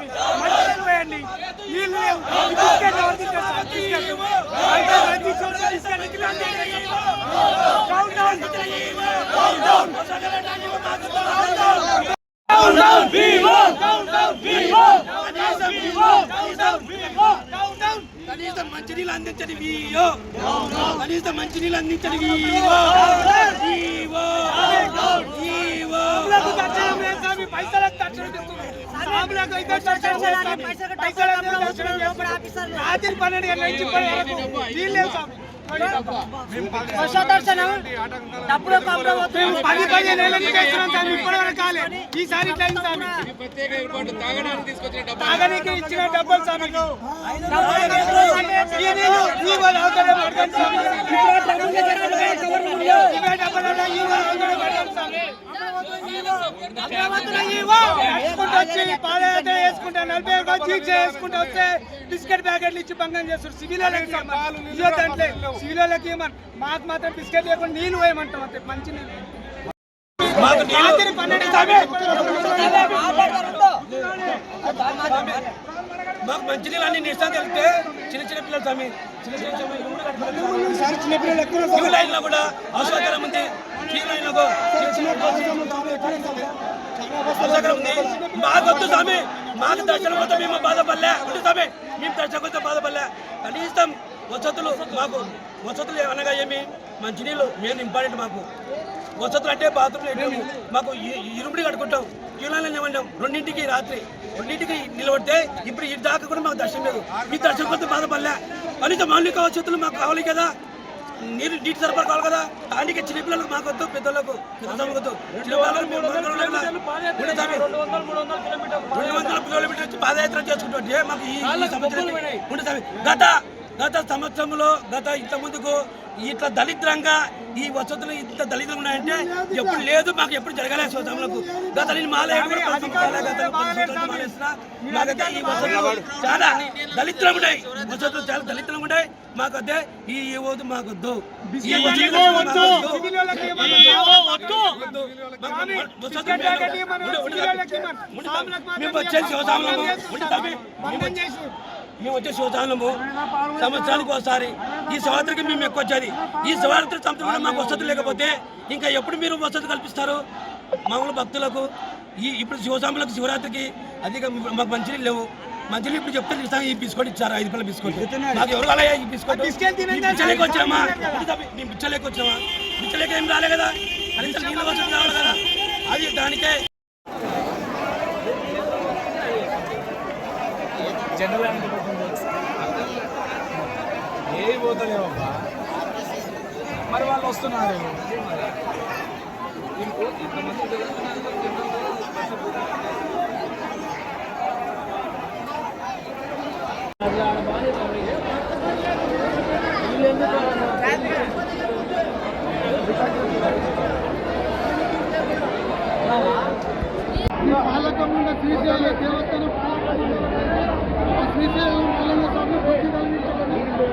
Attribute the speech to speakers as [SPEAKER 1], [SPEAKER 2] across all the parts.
[SPEAKER 1] తీసుకురావాలి మంచినీళ్ళు వేయండి. నీళ్ళు లేవు. కనీసం మంచినీళ్ళు అందించని
[SPEAKER 2] వీయో కనీసం మంచినీళ్ళు అందించని వీవో. స్వామి ఇప్పటి వరకు ఈసారి తాగడానికి ఇచ్చిన డబ్బులు స్వామి నీళ్ళు. నడుచుకుంటూ వచ్చి పాదయాత్ర వేసుకుంటా నలభై వేసుకుంటూ వస్తే బిస్కెట్ ప్యాకెట్లు ఇచ్చి భంగం చేస్తారు సివిల్ వాళ్ళకి సివిల్ మాకు మాత్రం బిస్కెట్ లేకుండా నీళ్ళు పోయమంటాం అంతే మంచి నీళ్ళు
[SPEAKER 1] మాకు నీళ్ళు. మాకు మంచినీళ్ళు అన్ని తెలిస్తే చిన్న చిన్న పిల్లలు స్వామి చిన్న చిన్న చిన్న ఇల్లు కట్టుకోవాలి.
[SPEAKER 2] చిన్నపిల్లలు ఎక్కువ
[SPEAKER 1] క్యూ లైన్లో కూడా అవసరం ఉంది క్యూ మాకు వద్దు స్వామి. మాకు దర్శనం కోసం మేము బాధపడలే. వద్దు స్వామి. మేము దర్శనం కోసం బాధపడలే. కనీసం వసతులు మాకు వసతులు అనగా ఏమి? మంచినీళ్ళు మెయిన్ ఇంపార్టెంట్ మాకు. వసతులు అంటే బాత్రూమ్లు మాకు ఇరుముడి కట్టుకుంటాం. క్యూలైన్లో నిలబడ్డాం రెండింటికి రాత్రి రెండింటికి నిలబడితే ఇప్పుడు ఈ దాకా కూడా మాకు దర్శనం లేదు. మీ దర్శనం కోసం బాధపడలే. కనీసం మౌలిక వసతులు మాకు కావాలి కదా. నీరు నీటి సరఫరా కావాలి కదా? దానికి చిన్నపిల్లలకు మాకు వద్దు పెద్దలకు మేము. రెండు వందల కిలోమీటర్ వచ్చి పాదయాత్ర చేసుకుంటుంటే మాకు ఈ సంవత్సరం. గత గత సంవత్సరంలో గత ఇంత ముందుకు ఇట్లా దళిద్రంగా ఈ వసతులు ఇంత దళిద్రంగా ఉన్నాయంటే ఎప్పుడు లేదు మాకు ఎప్పుడు జరగలేదు సంవత్సరంలో గత నేను. మాకైతే ఈ వసతులు చాలా దళిద్రం ఉన్నాయి. వసతులు చాలా దళిద్రం ఉన్నాయి. ఈ వద్దు. మాకొద్దు ఈ వద్దు.
[SPEAKER 2] స్వాములకు మాత్రం
[SPEAKER 1] మేము వచ్చేసి మేము వచ్చే శివసాములము సంవత్సరానికి ఒకసారి. ఈ శివరాత్రికి మేము ఎక్కువ వచ్చేది ఈ శివరాత్రి సంవత్సరం మాకు వసతులు లేకపోతే ఇంకా ఎప్పుడు మీరు వసతి కల్పిస్తారు? మామూలు భక్తులకు ఈ ఇప్పుడు శివసాములకు శివరాత్రికి అధిక మాకు మంచినీళ్ళు లేవు. మంచినీళ్ళు ఇప్పుడు చెప్తే ఇస్తాం ఈ బిస్కెట్ ఇచ్చారు ఐదు పిల్లల బిస్కెట్. మాకు ఎవరు కాలే ఈ బిస్కెట్? పిచ్చలేక వచ్చామా? మేము పిచ్చలేక వచ్చామా? పిచ్చలేక ఏం రాలే కదా? కనీసం నీళ్ళ వసతి రావాలి కదా? అది దానికే.
[SPEAKER 3] ఏ పోతలేవమ్మా మరి వాళ్ళు వస్తున్నారు.
[SPEAKER 2] పాలకముండ శ్రీశైల దేవస్థానం పాలకముండ శ్రీశైలం పాలన స్వామి భక్తి కలిగి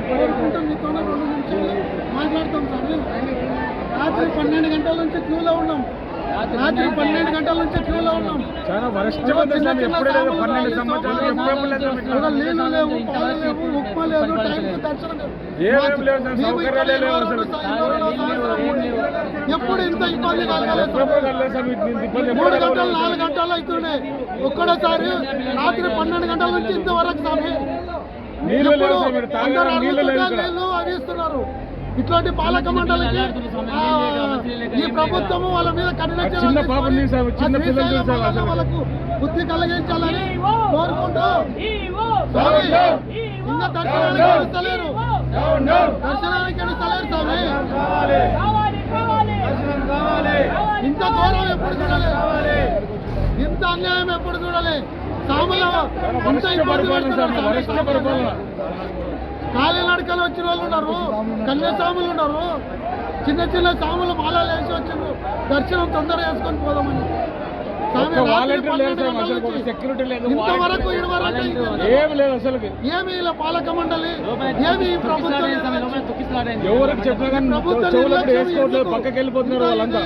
[SPEAKER 2] కోరుకుంటూ మీతోనే రెండు నిమిషాలు మాట్లాడతాం స్వామి. రాత్రి పన్నెండు గంటల నుంచి క్యూలో ఉన్నాం. రాత్రి పన్నెండు గంటల నుంచి క్యూలో ఉన్నాం. నీళ్ళు లేవు పాలు లేవు ఉప్మా లేదు టైంకి దర్శనం ఎప్పుడు ఇంత ఇబ్బంది కలగలేదు మూడు గంటలు నాలుగు గంటలు అవుతుండే ఒక్కడోసారి రాత్రి పన్నెండు గంటల నుంచి ఇంతవరకు స్వామి. ఇస్తున్నారు ఇట్లాంటి పాలక మండలికి ఆ, ఈ ప్రభుత్వము వాళ్ళ మీద కఠిన? వాళ్ళకు బుద్ధి కలిగించాలని కోరుకుంటూ స్వామి ఇంకా దర్శనానికి ఎడుస్తలేరు దర్శనానికి ఎడుస్తలేరు స్వామి. ఇంత ఎప్పుడు చూడలే? ఇంత అన్యాయం ఎప్పుడు చూడలే? సాముల ఇంత ఇబ్బంది పెడుతున్నారు కాలినడకలు వచ్చిన వాళ్ళు ఉన్నారు. కన్యాస్వాములు ఉన్నారు. చిన్న చిన్న సాములు మాలలు వేసి వచ్చిండ్రు. దర్శనం తొందరగా వేసుకొని పోదామని. ఇంతవరకు
[SPEAKER 3] ఏమి లేదు అసలు
[SPEAKER 2] ఏమి ఇలా పాలక మండలి ఏమి ప్రభుత్వం
[SPEAKER 3] ఎవరికి చెప్పినా కానీ
[SPEAKER 2] ప్రభుత్వం?
[SPEAKER 3] పక్కకి వెళ్ళిపోతున్నారు వాళ్ళంతా.